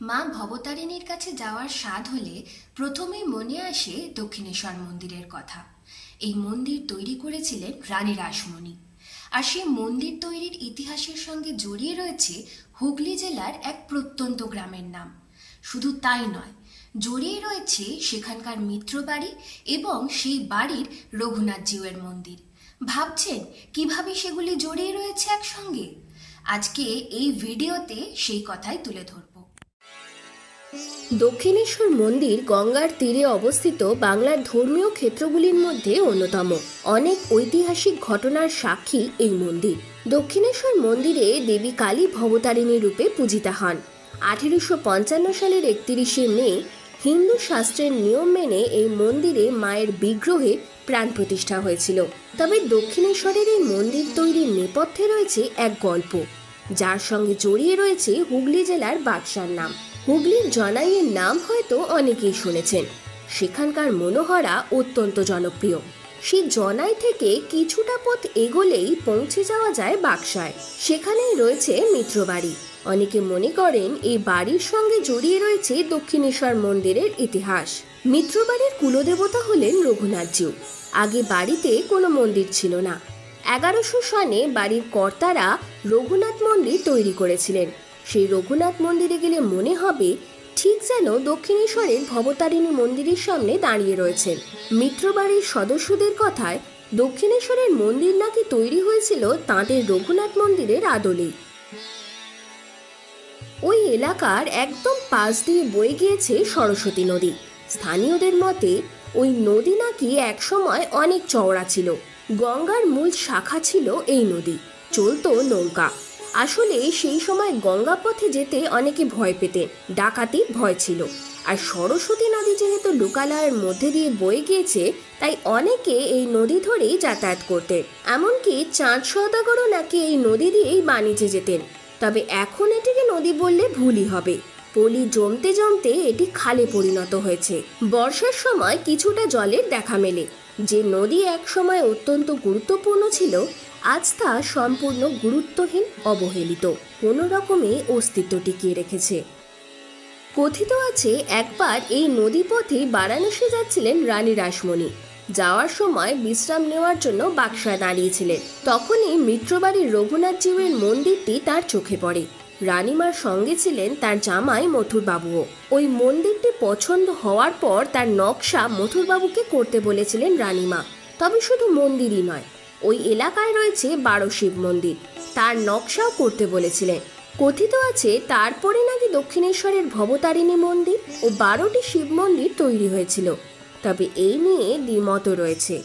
মা ভবতারিণীর কাছে যাওয়ার স্বাদ হলে প্রথমেই মনে আসে দক্ষিণেশ্বর মন্দিরের কথা। এই মন্দির তৈরি করেছিলেন রানী রাসমণি। আর সেই মন্দির তৈরির ইতিহাসের সঙ্গে জড়িয়ে রয়েছে হুগলি জেলার এক প্রত্যন্ত গ্রামের নাম। শুধু তাই নয়, জড়িয়ে রয়েছে সেখানকার মিত্র বাড়ি এবং সেই বাড়ির রঘুনাথ জিউয়ের মন্দির। ভাবছেন কীভাবে সেগুলি জড়িয়ে রয়েছে একসঙ্গে? আজকে এই ভিডিওতে সেই কথাই তুলে ধরব। দক্ষিণেশ্বর মন্দির গঙ্গার তীরে অবস্থিত বাংলার ধর্মীয় ক্ষেত্রগুলির মধ্যে অন্যতম। অনেক ঐতিহাসিক ঘটনার সাক্ষী এই মন্দির। দক্ষিণেশ্বর মন্দিরে দেবী কালী ভবতারিণী রূপে পূজিতা হন। আঠেরোশো পঞ্চান্ন সালের একত্রিশে মে হিন্দু শাস্ত্রের নিয়ম মেনে এই মন্দিরে মায়ের বিগ্রহে প্রাণ প্রতিষ্ঠা হয়েছিল। তবে দক্ষিণেশ্বরের এই মন্দির তৈরির নেপথ্যে রয়েছে এক গল্প। যার সঙ্গে জড়িয়ে রয়েছে হুগলি জেলার বাদশার নাম। হুগলির জনাইয়ের নাম হয়তো অনেকেই শুনেছেন। সেখানকার মনোহরা অত্যন্ত জনপ্রিয়। সেই জনাই থেকে কিছুটা পথ এগোলেই পৌঁছে যাওয়া যায় বাক্সায় সেখানেই রয়েছে মিত্রবাড়ি অনেকে মনে করেন এই বাড়ির সঙ্গে জড়িয়ে রয়েছে দক্ষিণেশ্বর মন্দিরের ইতিহাস। মিত্রবাড়ির কুলদেবতা হলেন রঘুনাথজিউ আগে বাড়িতে কোনো মন্দির ছিল না। এগারোশো সনে বাড়ির কর্তারা রঘুনাথ মন্দির তৈরি করেছিলেন। সেই রঘুনাথ মন্দিরে গেলে মনে হবে ঠিক যেন দক্ষিণেশ্বরের ভবতারিণী মন্দিরের সামনে দাঁড়িয়ে রয়েছেন। মিত্রবাড়ির সদস্যদের কথায় দক্ষিণেশ্বরের মন্দির নাকি তৈরি হয়েছিল তাঁদের রঘুনাথ মন্দিরের আদলেই ওই এলাকার একদম পাশ দিয়ে বয়ে গিয়েছে সরস্বতী নদী। স্থানীয়দের মতে ওই নদী নাকি একসময় অনেক চওড়া ছিল। গঙ্গার মূল শাখা ছিল এই নদী। চলতো নৌকা। আসলে সেই সময় গঙ্গা পথে যেতে অনেকে ভয় পেতেন ডাকাতি ভয় ছিল। আর সরস্বতী নদী যেহেতু লোকালয়ের মধ্যে দিয়ে বয়ে গিয়েছে, তাই অনেকে এই নদী ধরেই যাতায়াত করতেন এমনকি চাঁদ সওদাগরও নাকি এই নদী দিয়েই বাণিজ্যে যেতেন। তবে এখন এটিকে নদী বললে ভুলই হবে। পলি জমতে জমতে এটি খালে পরিণত হয়েছে। বর্ষার সময় কিছুটা জলের দেখা মেলে। যে নদী একসময় অত্যন্ত গুরুত্বপূর্ণ ছিল, আজ তা সম্পূর্ণ গুরুত্বহীন, অবহেলিত। কোনো রকমে অস্তিত্ব টিকিয়ে রেখেছে। কথিত আছে, একবার এই নদীপথে বারাণসী যাচ্ছিলেন রানী রাসমণি। যাওয়ার সময় বিশ্রাম নেওয়ার জন্য বাক্সায় দাঁড়িয়েছিলেন। তখনই মিত্রবাড়ির রঘুনাথ জীবের মন্দিরটি তার চোখে পড়ে। রানীমার সঙ্গে ছিলেন তার জামাই মথুরবাবুও। ওই মন্দিরটি পছন্দ হওয়ার পর তার নকশা মথুরবাবুকে করতে বলেছিলেন রানীমা। তবে শুধু মন্দিরই নয়, ওই এলাকায় রয়েছে বারো শিব মন্দির। তার নকশাও করতে বলেছিলেন। কথিত আছে, তারপরে নাকি দক্ষিণেশ্বরের ভবতারিণী মন্দির ও বারোটি শিব মন্দির তৈরি হয়েছিল। তবে এই নিয়ে দ্বিমত রয়েছে।